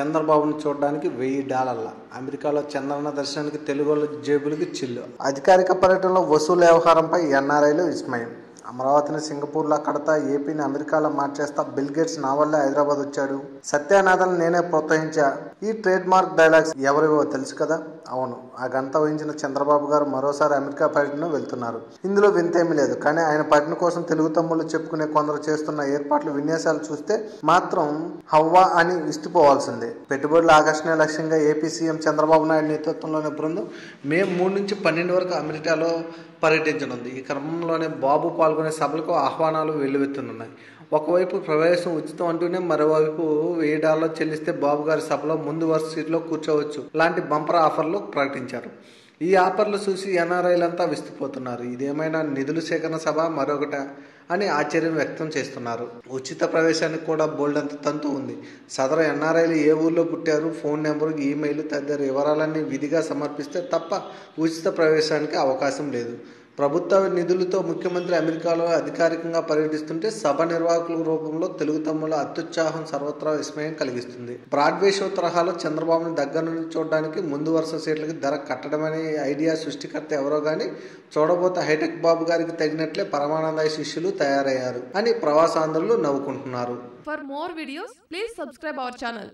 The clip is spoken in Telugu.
చంద్రబాబును చూడడానికి వెయ్యి డాలర్ల. అమెరికాలో చంద్రన్న దర్శనానికి తెలుగు జేబులకి చిల్లు. అధికారిక పర్యటనలో వసూలు వ్యవహారంపై ఎన్ఆర్ఐలు విస్మయం. అమరావతిని సింగపూర్లో కడతా ఏపీని అమెరికాలో మార్చేస్తా బిల్ గేట్స్ నా వల్లే హైదరాబాద్ వచ్చాడు. సత్యానాథన్ నేనే ప్రోత్సహించా. ఈ ట్రేడ్ మార్క్ డైలాగ్స్ ఎవరివో తెలుసు కదా? అవును ఆ గంట వహించిన చంద్రబాబు గారు మరోసారి అమెరికా పర్యటన వెళ్తున్నారు. ఇందులో వింతేమీ లేదు కానీ ఆయన పర్యటన కోసం తెలుగు తమ్ముళ్ళు చెప్పుకునే కొందరు చేస్తున్న ఏర్పాట్లు విన్యాసాలు చూస్తే మాత్రం హవ్వా అని విస్తుపోవాల్సిందే. పెట్టుబడుల ఆకర్షణ లక్ష్యంగా ఏపీ సీఎం చంద్రబాబు నాయుడు నేతృత్వంలోని బృందం మే మూడు నుంచి పన్నెండు వరకు అమెరికాలో పర్యటించనుంది. ఈ క్రమంలోనే బాబు పాల్గొనే సభలకు ఆహ్వానాలు వెల్లువెత్తునున్నాయి. ఒకవైపు ప్రవేశం ఉచితం అంటూనే మరోవైపు వెయ్యి డాలర్లు చెల్లిస్తే బాబు గారి సభలో ముందు వరుస సీట్లో కూర్చోవచ్చు. లాంటి బంపర్ ఆఫర్లు ప్రకటించారు. ఈ ఆఫర్లు చూసి ఎన్ఆర్ఐలంతా విస్తుపోతున్నారు. ఇదేమైనా నిధుల సేకరణ సభ మరొకట అని ఆశ్చర్యం వ్యక్తం చేస్తున్నారు. ఉచిత ప్రవేశానికి కూడా బోల్డ్ అంత తంతు ఉంది. సదరు ఎన్ఆర్ఐలు ఏ ఊర్లో పుట్టారు ఫోన్ నెంబరు ఈమెయిల్ తదితర వివరాలన్నీ విధిగా సమర్పిస్తే తప్ప ఉచిత ప్రవేశానికి అవకాశం లేదు. ప్రభుత్వ నిధులతో ముఖ్యమంత్రి అమెరికాలో అధికారికంగా పర్యటిస్తుంటే సభ నిర్వాహకుల రూపంలో తెలుగు తమ్ముల అత్యుత్సాహం సర్వత్రా విస్మయం కలిగిస్తుంది. బ్రాడ్వే షో తరహాలో చంద్రబాబుని దగ్గర నుండి చూడడానికి ముందు వరుస సీట్లకి ధర కట్టడమనే ఐడియా సృష్టికర్త ఎవరో గాని చూడబోతే హైటెక్ బాబు గారికి తగినట్లే పరమానందాయ శిష్యులు తయారయ్యారు అని ప్రవాసాంధ్రులు నవ్వుకుంటున్నారు. For more videos please subscribe our channel